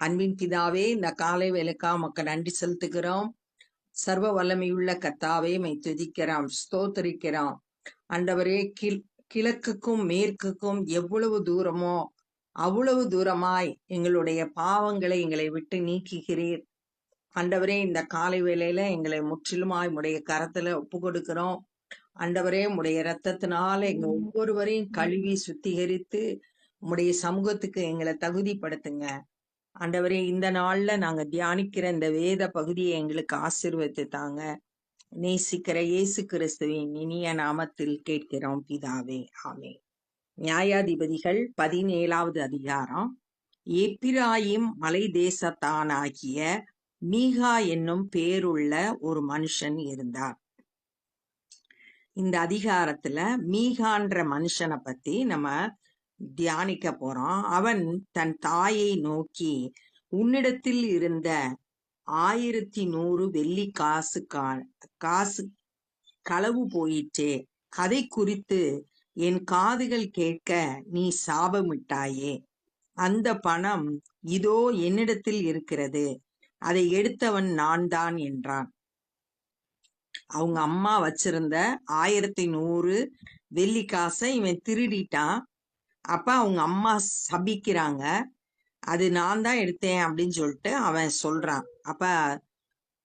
அன்பின் பிதாவே இந்த காலை வேலைக்கா மக்கள் நன்றி செலுத்துகிறோம். சர்வ வல்லமையுள்ள கத்தாவே மை துதிக்கிறோம் ஸ்தோத்தரிக்கிறோம். அண்டவரே கிழ் கிழக்குக்கும் மேற்குக்கும் எவ்வளவு தூரமோ அவ்வளவு தூரமாய் எங்களுடைய பாவங்களை எங்களை விட்டு நீக்குகிறீர். அண்டவரே இந்த காலை வேளையில எங்களை முற்றிலுமாய் உடைய கரத்துல ஒப்பு கொடுக்கிறோம் அண்டவரே உடைய ரத்தத்தினால எங்க ஒவ்வொருவரையும் கழுவி சுத்திகரித்து உடைய சமூகத்துக்கு எங்களை தகுதிப்படுத்துங்க. ஆண்டவரே இந்த நாள்ல நாங்க தியானிக்கிற இந்த வேத பகுதியை எங்களுக்கு ஆசிர்வத்து தாங்க நேசிக்கிற இயேசு கிறிஸ்துவின் இனிய நாமத்தில் கேட்கிறோம் பிதாவே. ஆமே நியாயாதிபதிகள் பதினேழாவது அதிகாரம். எப்பிராயிம் மலை தேசத்தானாகிய மீகா என்னும் பேருள்ள ஒரு மனுஷன் இருந்தார். இந்த அதிகாரத்துல மீகான்ற மனுஷனை பத்தி நம்ம தியானிக்க போறோம் அவன் தன் தாயை நோக்கி உன்னிடத்தில் இருந்த ஆயிரத்தி நூறு வெள்ளி காசு காசு களவு போயிற்றே. அதை குறித்து என் காதுகள் கேட்க நீ சாபமிட்டாயே. அந்த பணம் இதோ என்னிடத்தில் இருக்கிறது. அதை எடுத்தவன் நான் தான் என்றான். அவங்க அம்மா வச்சிருந்த ஆயிரத்தி நூறு வெள்ளி காசை இவன் திருடிட்டான். அப்போ அவங்க அம்மா சபிக்கிறாங்க. அது நான் தான் எடுத்தேன் அப்படின்னு சொல்லிட்டு அவன் சொல்றான். அப்ப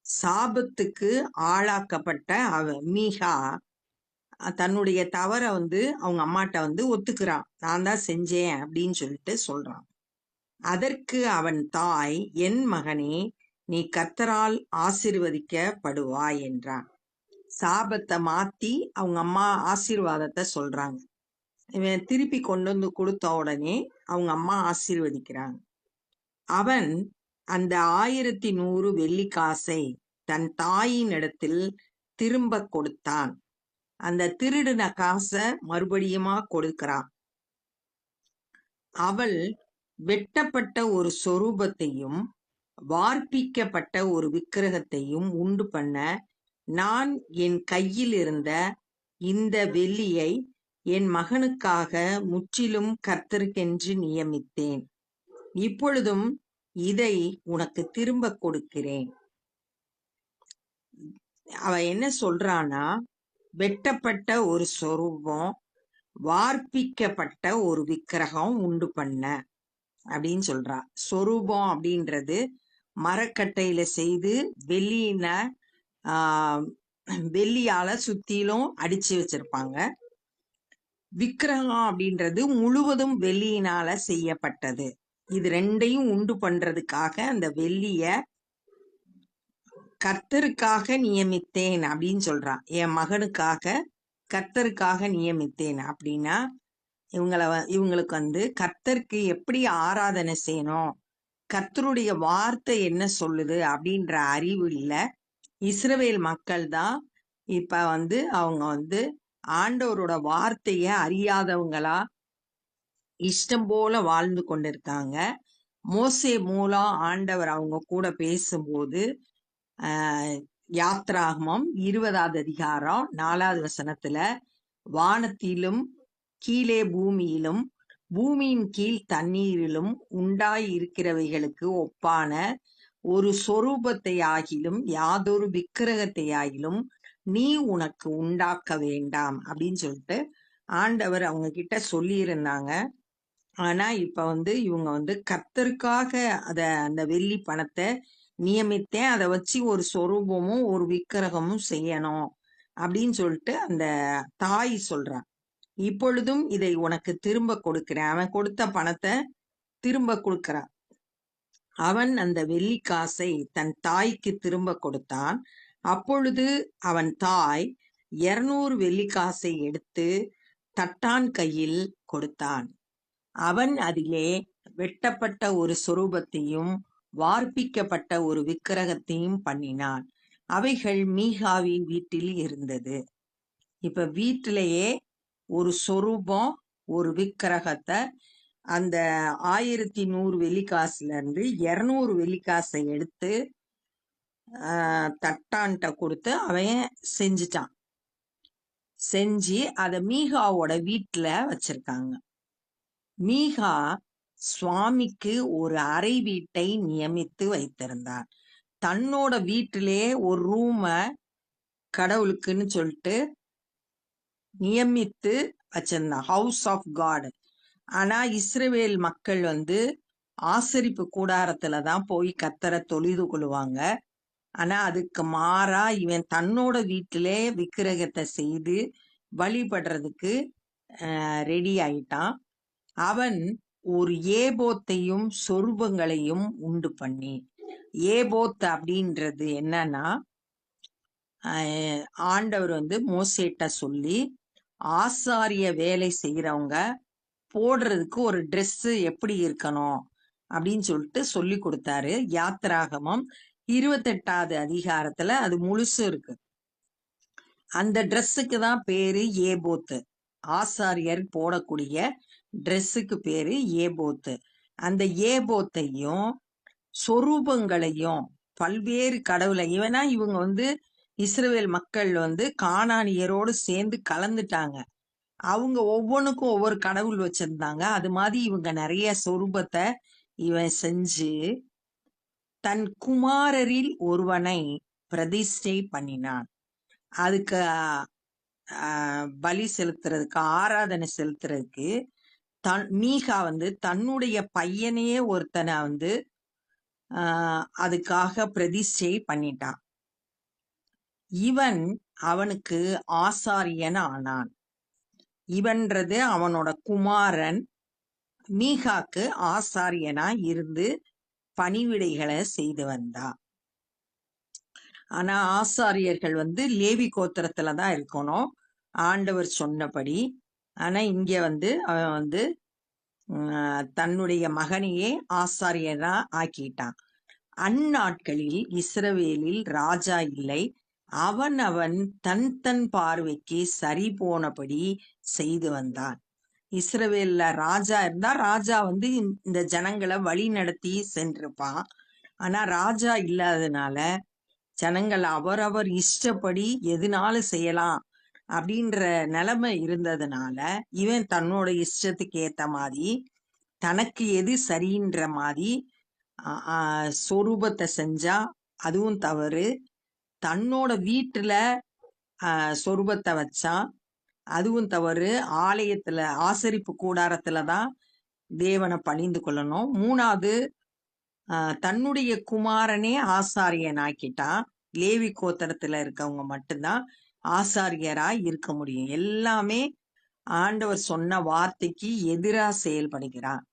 சாபத்துக்கு ஆளாக்கப்பட்ட அவ மீகா தன்னுடைய தவறை வந்து அவங்க அம்மாட்ட வந்து ஒத்துக்கிறான். நான் தான் செஞ்சேன் அப்படின்னு சொல்லிட்டு சொல்றான். அதற்கு அவன் தாய் என் மகனே நீ கத்தரால் ஆசிர்வதிக்கப்படுவாய் என்றான். சாபத்தை மாத்தி அவங்க அம்மா ஆசீர்வாதத்தை சொல்றாங்க. இவன் திருப்பி கொண்டு வந்து கொடுத்த உடனே அவங்க அம்மா ஆசீர்வதிக்கிறாங்க. அவன் அந்த ஆயிரத்தி நூறு வெள்ளி காசை தன் தாயின் இடத்தில் திரும்ப கொடுத்தான். அந்த திருடின காசை மறுபடியுமா கொடுக்கிறான். அவள் வெட்டப்பட்ட ஒரு சொரூபத்தையும் வார்ப்பிக்கப்பட்ட ஒரு விக்கிரகத்தையும் உண்டு பண்ண நான் என் கையில் இருந்த இந்த வெள்ளியை என் மகனுக்காக முற்றிலும் கர்த்தருக்கென்று நியமித்தேன். இப்பொழுதும் இதை உனக்கு திரும்ப கொடுக்கிறேன். அவ என்ன சொல்றானா வெட்டப்பட்ட ஒரு சொரூபம் வார்ப்பிக்கப்பட்ட ஒரு விக்கிரகம் உண்டு பண்ண அப்படின்னு சொல்றா. சொரூபம் அப்படின்றது மரக்கட்டையில செய்து வெள்ளியின ஆஹ் வெள்ளியால சுத்திலும் அடிச்சு வச்சிருப்பாங்க. விக்கிரகம் அப்படின்றது முழுவதும் வெள்ளியினால செய்யப்பட்டது. இது ரெண்டையும் உண்டு பண்றதுக்காக அந்த வெள்ளிய கர்த்தருக்காக நியமித்தேன் அப்படின்னு சொல்றான். என் மகனுக்காக கர்த்தருக்காக நியமித்தேன் அப்படின்னா இவங்கள இவங்களுக்கு வந்து கர்த்தருக்கு எப்படி ஆராதனை செய்யணும் கர்த்தருடைய வார்த்தை என்ன சொல்லுது அப்படின்ற அறிவு இல்லை இஸ்ரவேல் மக்கள் தான் இப்ப வந்து அவங்க வந்து ஆண்டவரோட வார்த்தைய அறியாதவங்களா இஷ்டம் போல வாழ்ந்து கொண்டிருக்காங்க. மோசே மூலம் ஆண்டவர் அவங்க கூட பேசும்போது யாத்ராகமம் இருபதாவது அதிகாரம் நாலாவது வசனத்துல வானத்திலும் கீழே பூமியிலும் பூமியின் கீழ் தண்ணீரிலும் உண்டாய் இருக்கிறவைகளுக்கு ஒப்பான ஒரு சொரூபத்தை ஆகிலும் யாதொரு விக்கிரகத்தை ஆகிலும் நீ உனக்கு உண்டாக்க வேண்டாம் அப்படின்னு சொல்லிட்டு ஆண்டவர் அவங்க கிட்ட சொல்லி இருந்தாங்க ஆனா இப்ப வந்து இவங்க வந்து கத்தருக்காக அத அந்த வெள்ளி பணத்தை நியமித்தேன். அதை வச்சு ஒரு சொரூபமும் ஒரு விக்கிரகமும் செய்யணும் அப்படின்னு சொல்லிட்டு அந்த தாய் சொல்றான். இப்பொழுதும் இதை உனக்கு திரும்ப கொடுக்கிறேன். அவன் கொடுத்த பணத்தை திரும்ப கொடுக்கிறான். அவன் அந்த வெள்ளி காசை தன் தாய்க்கு திரும்ப கொடுத்தான். அப்பொழுது அவன் தாய் இருநூறு வெள்ளிக்காசை எடுத்து தட்டான் கையில் கொடுத்தான். அவன் அதிலே வெட்டப்பட்ட ஒரு சொரூபத்தையும் வார்ப்பிக்கப்பட்ட ஒரு விக்கிரகத்தையும் பண்ணினான். அவைகள் மீகாவின் வீட்டில் இருந்தது. இப்ப வீட்டிலேயே ஒரு சொரூபம் ஒரு விக்கிரகத்தை அந்த ஆயிரத்தி நூறு வெள்ளிக்காசுல இருந்து இருநூறு வெள்ளிக்காசை எடுத்து தட்டான்ட்ட கொடுத்து அவன் செஞ்சிட்டான். செஞ்சு அதை மீகாவோட வீட்டுல வச்சிருக்காங்க. மீகா சுவாமிக்கு ஒரு அறை வீட்டை நியமித்து வைத்திருந்தார். தன்னோட வீட்டிலே ஒரு ரூம கடவுளுக்குன்னு சொல்லிட்டு நியமித்து வச்சிருந்தான் ஹவுஸ் ஆஃப் காட் ஆனா இஸ்ரேவேல் மக்கள் வந்து ஆசரிப்பு கூடாரத்துல தான் போய் கத்தரை தொழுது கொள்வாங்க ஆனா அதுக்கு மாறா இவன் தன்னோட வீட்டிலே விக்கிரகத்தை செய்து வழிபடுறதுக்கு ரெடி ஆயிட்டான். அவன் ஒரு ஏபோத்தையும் சொருபங்களையும் உண்டு பண்ணி. ஏபோத் அப்படின்றது என்னன்னா ஆண்டவர் வந்து மோசேட்ட சொல்லி ஆசாரிய வேலை செய்யறவங்க போடுறதுக்கு ஒரு Dress எப்படி இருக்கணும் அப்படின்னு சொல்லிட்டு சொல்லி கொடுத்தாரு. யாத்திராகமம் இருபத்தெட்டாவது அதிகாரத்துல அது முழுசும் இருக்கு. அந்த ட்ரெஸ்ஸுக்கு தான் பேரு ஏபோத்து. ஆசாரியர் போடக்கூடிய ட்ரெஸ்ஸுக்கு பேரு ஏபோத்து. அந்த ஏபோத்தையும் சொரூபங்களையும் பல்வேறு கடவுளை இவனா இவங்க வந்து இஸ்ரேல் மக்கள் வந்து காணானியரோடு சேர்ந்து கலந்துட்டாங்க. அவங்க ஒவ்வொன்றுக்கும் ஒவ்வொரு கடவுள் வச்சிருந்தாங்க. அது மாதிரி இவங்க நிறைய சொரூபத்தை இவன் செஞ்சு தன் குமாரரில் ஒருவனை பிரதிஷ்டை பண்ணினான். அதுக்கு ஆஹ், பலி செலுத்துறதுக்கு ஆராதனை செலுத்துறதுக்கு தன் மீகா வந்து தன்னுடைய பையனையே ஒருத்தனை வந்து ஆஹ், அதுக்காக பிரதிஷ்டை பண்ணிட்டான் இவன் அவனுக்கு ஆசாரியன் ஆனான். இவன்றது அவனோட குமாரன் மீகாக்கு ஆசாரியனா இருந்து பணிவிடைகளை செய்து வந்தான் ஆனா ஆசாரியர்கள் வந்து லேவி கோத்திரத்துல தான் இருக்கணும். ஆண்டவர் சொன்னபடி. ஆனா இங்க வந்து அவன் வந்து தன்னுடைய மகனையே ஆசாரியரா ஆக்கிட்டான். அந்நாட்களில் இஸ்ரவேலில் ராஜா இல்லை. அவன் அவன் தன் தன் பார்வைக்கு சரி போனபடி செய்து வந்தான். இஸ்ரவேல்ல ராஜா இருந்தா ராஜா வந்து இந்த ஜனங்களை வழி நடத்தி சென்றிருப்பான் ஆனா ராஜா இல்லாதனால ஜனங்கள் அவரவர் இஷ்டப்படி எதுனாலும் செய்யலாம் அப்படின்ற நிலைமை இருந்ததுனால இவன் தன்னோட இஷ்டத்துக்கு ஏத்த மாதிரி தனக்கு எது சரின்ற மாதிரி சொரூபத்தை செஞ்சா அதுவும் தவறு. தன்னோட வீட்டுல சொரூபத்தை வச்சான் அதுவும் தவறு. ஆலயத்துல ஆசரிப்பு கூடாரத்துல தான் தேவனை பணிந்து கொள்ளணும். மூணாவது தன்னுடைய குமாரனே ஆசாரியன் ஆக்கிட்டான் லேவி கோத்தரத்தில் இருக்கவங்க மட்டும்தான் ஆசாரியரா இருக்க முடியும். எல்லாமே ஆண்டவர் சொன்ன வார்த்தைக்கு எதிராக செயல்படுகிறான்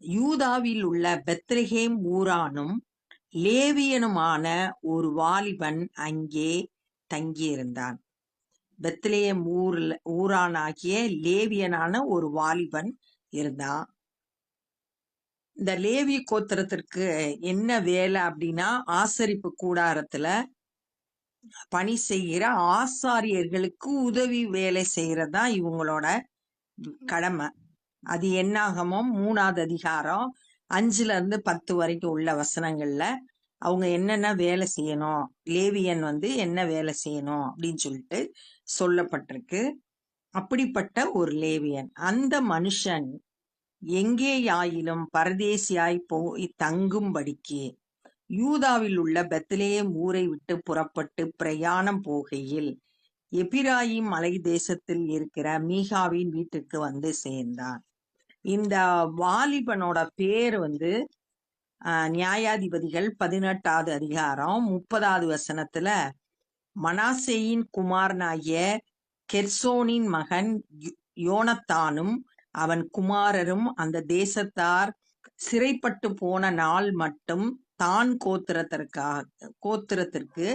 யூதாவில் உள்ள பெத்ரஹேம் ஊரானும் லேவியனுமான ஒரு வாலிபன் அங்கே தங்கியிருந்தான். பெத்லேயம் ஊர்ல ஊரானாகிய லேவியனான ஒரு வாலிபன் இருந்தான். இந்த லேவி கோத்திரத்திற்கு என்ன வேலை அப்படின்னா ஆசரிப்பு கூடாரத்துல பணி செய்கிற ஆசாரியர்களுக்கு உதவி வேலை செய்யறதுதான் இவங்களோட கடமை. அது என்னாகமோ மூணாவது அதிகாரம் அஞ்சுல இருந்து பத்து வரைக்கும் உள்ள வசனங்கள்ல அவங்க என்னென்ன வேலை செய்யணும் லேவியன் வந்து என்ன வேலை செய்யணும் அப்படின்னு சொல்லிட்டு சொல்லப்பட்டிருக்கு. அப்படிப்பட்ட ஒரு லேவியன். அந்த மனுஷன் எங்கேயாயிலும் பரதேசியாய் போய் தங்கும்படிக்கு யூதாவில் உள்ள பெத்லேயம் ஊரை விட்டு புறப்பட்டு பிரயாணம் போகையில் எபிராயிம் மலை தேசத்தில் இருக்கிற மீகாவின் வீட்டுக்கு வந்து சேர்ந்தான். இந்த வாலிபனோட பேர் வந்து நியாயாதிபதிகள் பதினெட்டாவது அதிகாரம் முப்பதாவது வசனத்துல மனாசேயின் குமாரனாகிய கெர்சோனின் மகன் யோ- யோனத்தானும் அவன் குமாரரும் அந்த தேசத்தார் சிறைப்பட்டு போன நாள் மட்டும் தான் கோத்திரத்திற்காக கோத்திரத்திற்கு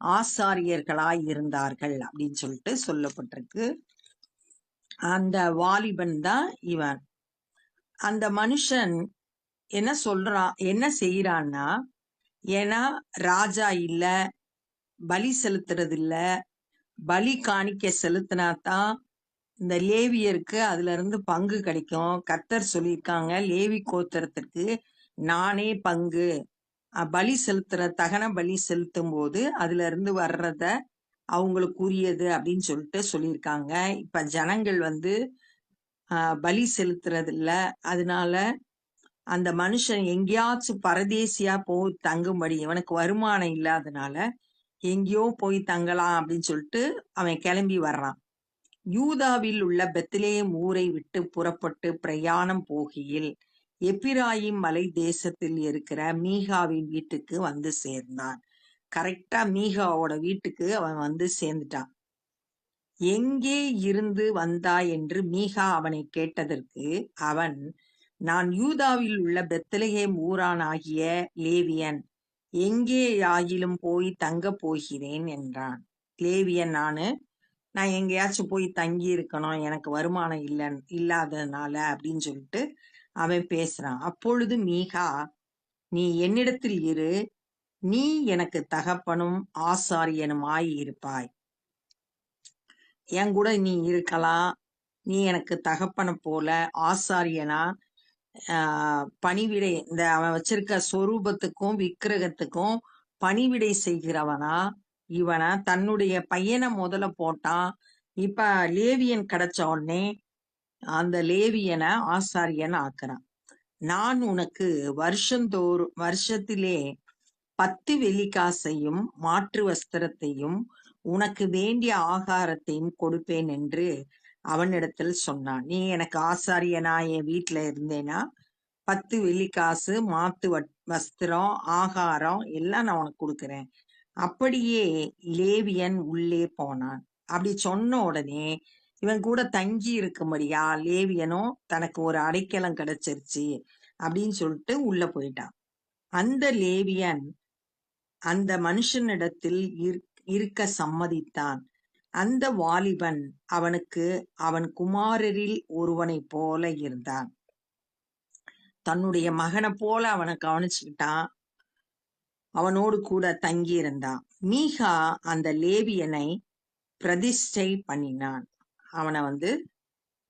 ஆசாரியர்களாய் இருந்தார்கள் அப்படின்னு சொல்லிட்டு சொல்லப்பட்டிருக்கு. அந்த வாலிபன் தான் இவன். அந்த மனுஷன் என்ன சொல்றான் என்ன செய்யறான்னா ஏன்னா ராஜா இல்ல பலி செலுத்துறது இல்ல பலி காணிக்க செலுத்தினா தான் இந்த லேவியருக்கு அதுல இருந்து பங்கு கிடைக்கும். கத்தர் சொல்லியிருக்காங்க லேவி கோத்திரத்திற்கு நானே பங்கு. பலி செலுத்துற தகன பலி செலுத்தும் போது அதுல இருந்து வர்றத அவங்களுக்கு உரியது அப்படின்னு சொல்லிட்டு சொல்லியிருக்காங்க. இப்ப ஜனங்கள் வந்து பலி செலுத்துறது இல்ல அதனால அந்த மனுஷன் எங்கேயாச்சும் பரதேசியா போய் தங்கும்படி இவனுக்கு வருமானம் இல்லாதனால எங்கேயோ போய் தங்கலாம் அப்படின்னு சொல்லிட்டு அவன் கிளம்பி வர்றான். யூதாவில் உள்ள பெத்திலேயம் ஊரை விட்டு புறப்பட்டு பிரயாணம் போகையில் எப்பிராயிம் மலை தேசத்தில் இருக்கிற மீகாவின் வீட்டுக்கு வந்து சேர்ந்தான். கரெக்டா மீகாவோட வீட்டுக்கு அவன் வந்து சேர்ந்துட்டான். எங்கே இருந்து வந்தாய் என்று மீகா அவனை கேட்டதற்கு அவன் நான் யூதாவில் உள்ள பெத்லகேம் ஊரான் ஆகிய லேவியன் எங்கே ஆகிலும் போய் தங்கப் போகிறேன் என்றான். லேவியன் நானு நான் எங்கேயாச்சும் போய் தங்கி இருக்கணும். எனக்கு வருமானம் இல்ல இல்லாததுனால அப்படின்னு சொல்லிட்டு அவன் பேசுறான். அப்பொழுது மீகா நீ என்னிடத்தில் இரு. நீ எனக்கு தகப்பனும் ஆசாரியனுமாய் இருப்பாய் என் கூட நீ இருக்கலாம். நீ எனக்கு தகப்பனை போல ஆசாரியனா பணிவிடை இந்த அவன் வச்சிருக்க சொரூபத்துக்கும் விக்கிரகத்துக்கும் பணிவிடை செய்கிறவனா? இவனை? தன்னுடைய பையனை முதல்ல போட்டான். இப்ப லேவியன் கிடைச்ச உடனே அந்த லேவியனை ஆசாரியன் ஆக்குறான். நான் உனக்கு வருஷந்தோறும் வருஷத்திலே பத்து வெள்ளிக்காசையும் மாற்று வஸ்திரத்தையும் உனக்கு வேண்டிய ஆகாரத்தையும் கொடுப்பேன் என்று அவனிடத்தில் சொன்னான் நீ எனக்கு ஆசாரியனா? என் வீட்டுல இருந்தேனா? பத்து வெள்ளிக்காசு மாத்து வஸ்திரம் ஆகாரம் எல்லாம் நான் உனக்கு கொடுக்குறேன். அப்படியே லேவியன் உள்ளே போனான். அப்படி சொன்ன உடனே இவன் கூட தங்கி இருக்கும்படியா லேவியனும் தனக்கு ஒரு அடைக்கலம் கிடைச்சிருச்சு அப்படின்னு சொல்லிட்டு உள்ள போயிட்டான். அந்த லேவியன் அந்த மனுஷனிடத்தில் இருக்க சம்மதித்தான். அந்த வாலிபன் அவனுக்கு அவன் குமாரரில் ஒருவனைப் போல இருந்தான். தன்னுடைய மகனை போல அவனை கவனிச்சுக்கிட்டான். அவனோடு கூட தங்கி இருந்தான் மீகா அந்த லேவியனை பிரதிஷ்டை பண்ணினான். அவனை வந்து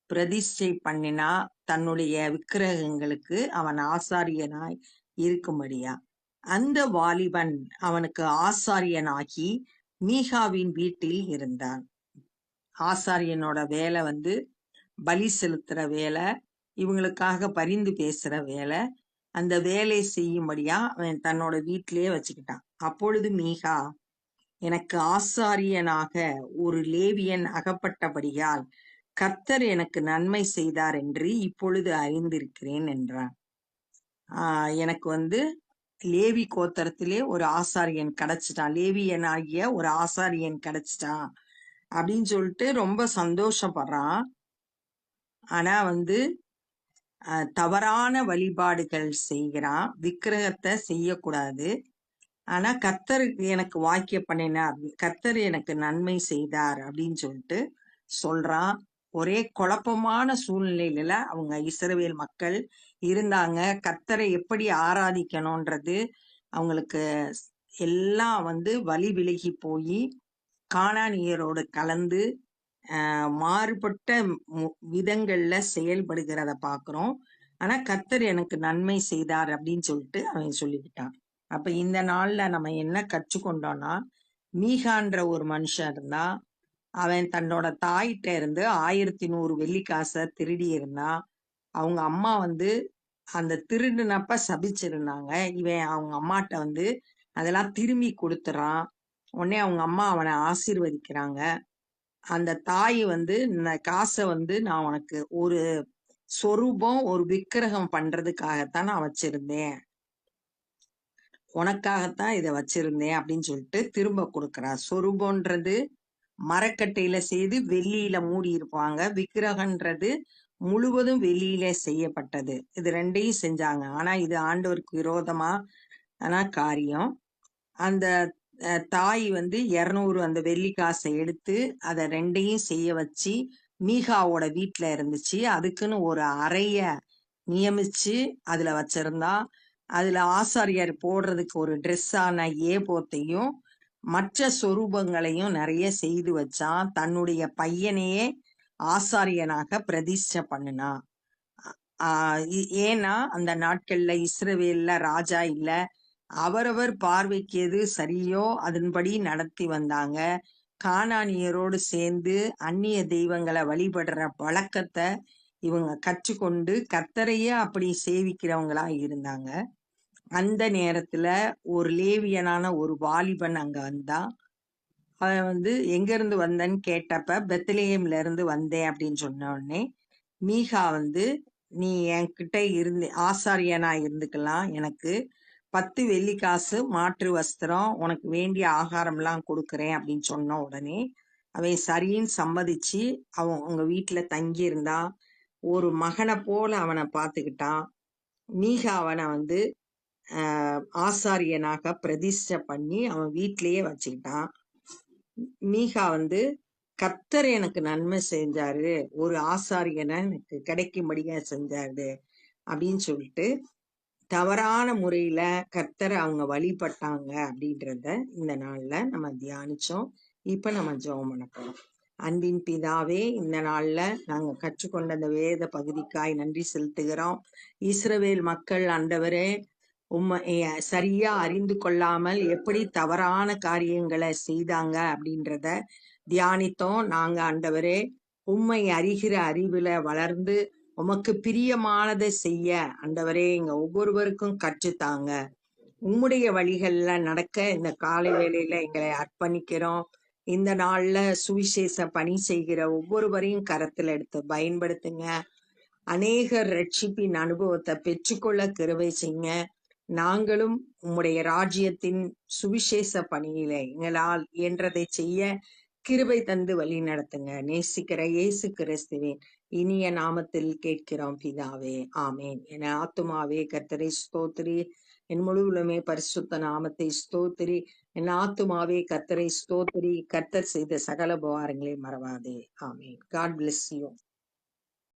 பிரதிஷ்டை பண்ணினா தன்னுடைய விக்கிரகங்களுக்கு அவன் ஆசாரியனாய் இருக்கும்படியா. அந்த வாலிபன் அவனுக்கு ஆசாரியனாகி மீகாவின் வீட்டில் இருந்தான். ஆசாரியனோட வேலை வந்து பலி செலுத்துற வேலை இவங்களுக்காக பரிந்து பேசுற வேலை அந்த வேலை செய்யும்படியா அவன் தன்னோட வீட்டிலேயே வச்சுக்கிட்டான். அப்பொழுது மீகா எனக்கு ஆசாரியனாக ஒரு லேவியன் அகப்பட்டபடியால் கர்த்தர் எனக்கு நன்மை செய்தார் என்று இப்பொழுது அறிந்திருக்கிறேன் என்றான். ஆஹ் எனக்கு வந்து லேவி கோத்தரத்திலே ஒரு ஆசாரியன் கிடைச்சிட்டான். லேவியன் ஆகிய ஒரு ஆசாரியன் கிடைச்சிட்டான். அப்படின்னு சொல்லிட்டு ரொம்ப சந்தோஷப்படுறான். ஆனா வந்து தவறான வழிபாடுகள் செய்கிறான். விக்கிரகத்தை செய்யக்கூடாது. ஆனா கத்தர் எனக்கு வாக்கிய பண்ணினார். கத்தர் எனக்கு நன்மை செய்தார் அப்படின்னு சொல்லிட்டு சொல்றான். ஒரே குழப்பமான சூழ்நிலையில அவங்க இஸ்ரவேல் மக்கள் இருந்தாங்க. கர்த்தரை எப்படி ஆராதிக்கணும்ன்றது அவங்களுக்கு எல்லாம் வந்து வழி விலகி போய் காணானியரோடு கலந்து மாறுபட்ட மு- விதங்கள்ல செயல்படுகிறத பாக்குறோம். ஆனா கர்த்தர் எனக்கு நன்மை செய்தார் அப்படின்னு சொல்லிட்டு அவன் சொல்லிக்கிட்டான் அப்ப இந்த நாள்ல நம்ம என்ன கற்றுக்கொண்டோம்னா மீகான்ற ஒரு மனுஷன் இருந்தா அவன் தன்னோட தாயிட்ட இருந்து ஆயிரத்தி நூறு வெள்ளிக்காசை திருடி இருந்தான். அவங்க அம்மா வந்து அந்த திருடினப்ப சபிச்சிருந்தாங்க. இவன் அவங்க அம்மாட்ட வந்து அதெல்லாம் திரும்பி கொடுத்துறான். உடனே அவங்க அம்மா அவனை ஆசீர்வதிக்கிறாங்க. அந்த தாய் வந்து இந்த காசை வந்து நான் உனக்கு ஒரு சொரூபம் ஒரு விக்கிரகம் பண்றதுக்காகத்தான் நான் வச்சிருந்தேன். உனக்காகத்தான் இதை வச்சிருந்தேன் அப்படின்னு சொல்லிட்டு திரும்ப கொடுக்குறா. சொரூபம்ன்றது மரக்கட்டையில செய்து வெள்ளியில மூடி இருப்பாங்க விக்கிரகன்றது முழுவதும் வெளியில செய்யப்பட்டது. இது ரெண்டையும் செஞ்சாங்க. ஆனா இது ஆண்டவருக்கு விரோதமா ஆனா காரியம். அந்த தாய் வந்து இருநூறு அந்த வெள்ளி காசை எடுத்து அதை ரெண்டையும் செய்ய வச்சு மீகாவோட வீட்டுல இருந்துச்சு. அதுக்குன்னு ஒரு அறைய நியமிச்சு அதுல வச்சிருந்தா. அதுல ஆசாரியார் போடுறதுக்கு ஒரு ட்ரெஸ்ஸான ஏபோத்தையும் மற்ற சொரூபங்களையும் நிறைய செய்து வச்சான். தன்னுடைய பையனையே ஆசாரியனாக பிரதிஷ்டை பண்ணினான் ஆஹ் ஏன்னா அந்த நாட்கள்ல இஸ்ரவேல்ல ராஜா இல்ல. அவரவர் பார்வைக்கு எது சரியோ அதன்படி நடத்தி வந்தாங்க. காணானியரோடு சேர்ந்து அந்நிய தெய்வங்களை வழிபடுற வழக்கத்தை இவங்க கற்றுக்கொண்டு கத்தரையே அப்படி சேவிக்கிறவங்களா இருந்தாங்க. அந்த நேரத்துல ஒரு லேவியனான ஒரு வாலிபன் அங்க வந்தான். அவன் வந்து எங்கேருந்து வந்தேன்னு கேட்டப்ப பெத்லேயம்ல இருந்து வந்தேன் அப்படின்னு சொன்ன உடனே மீகா வந்து நீ என்கிட்ட இருந்து ஆசாரியனா இருந்துக்கலாம் எனக்கு பத்து வெள்ளி காசு மாற்று வஸ்திரம் உனக்கு வேண்டிய ஆகாரம்லாம் கொடுக்குறேன் அப்படின்னு சொன்ன உடனே அவன் சரின்னு சம்மதிச்சு அவன் உங்க வீட்டுல தங்கி இருந்தான் ஒரு மகனை போல அவனை பார்த்துக்கிட்டான். மீகா அவனை வந்து ஆசாரியனாக பிரதிஷ்டை பண்ணி அவன் வீட்டிலேயே வச்சுக்கிட்டான். மீகா வந்து கர்த்தர் எனக்கு நன்மை செஞ்சாரு ஒரு ஆசாரியனை எனக்கு கிடைக்கும்படியா செஞ்சாரு அப்படின்னு சொல்லிட்டு தவறான முறையில கர்த்தரை அவங்க வழிபட்டாங்க அப்படின்றத இந்த நாள்ல நம்ம தியானிச்சோம். இப்ப நம்ம ஜெபம் பண்ண அன்பின் பிதாவே இந்த நாள்ல நாங்க கற்றுக்கொண்ட அந்த வேத பகுதிக்காய் நன்றி செலுத்துகிறோம். இஸ்ரவேல் மக்கள் ஆண்டவரே உண்மைய சரியா அறிந்து கொள்ளாமல் எப்படி தவறான காரியங்களை செய்தாங்க அப்படின்றத தியானித்தோம். நாங்க ஆண்டவரே உண்மை அறிகிற அறிவுல வளர்ந்து உமக்கு பிரியமானதை செய்ய ஆண்டவரே எங்க ஒவ்வொருவருக்கும் கற்றுத்தாங்க. உம்முடைய வழிகள்ல நடக்க இந்த காலை வேளையில எங்களை அர்ப்பணிக்கிறோம். இந்த நாள்ல சுவிசேஷ பணி செய்கிற ஒவ்வொருவரையும் கரத்துல எடுத்து பயன்படுத்துங்க. அநேகர் ரட்சிப்பின் அனுபவத்தை பெற்றுக்கொள்ள கிருபை செய்யுங்க. நாங்களும் உம்முடைய ராஜ்யத்தின் சுவிசேஷ பணியில எங்களால் இயன்றதை செய்ய கிருபை தந்து வழி நடத்துங்க. நேசிக்கிற இயேசு கிறிஸ்துவின் இனிய நாமத்தில் கேட்கிறோம் பிதாவே. ஆமேன். என ஆத்துமாவே கர்த்தரை ஸ்தோத்திரி. என் முழுவலுமே பரிசுத்த நாமத்தை ஸ்தோத்திரி. என் ஆத்துமாவே கர்த்தரை ஸ்தோத்திரி. கர்த்தர் செய்த சகல உபகாரங்களை மறவாதே. ஆமேன். God bless you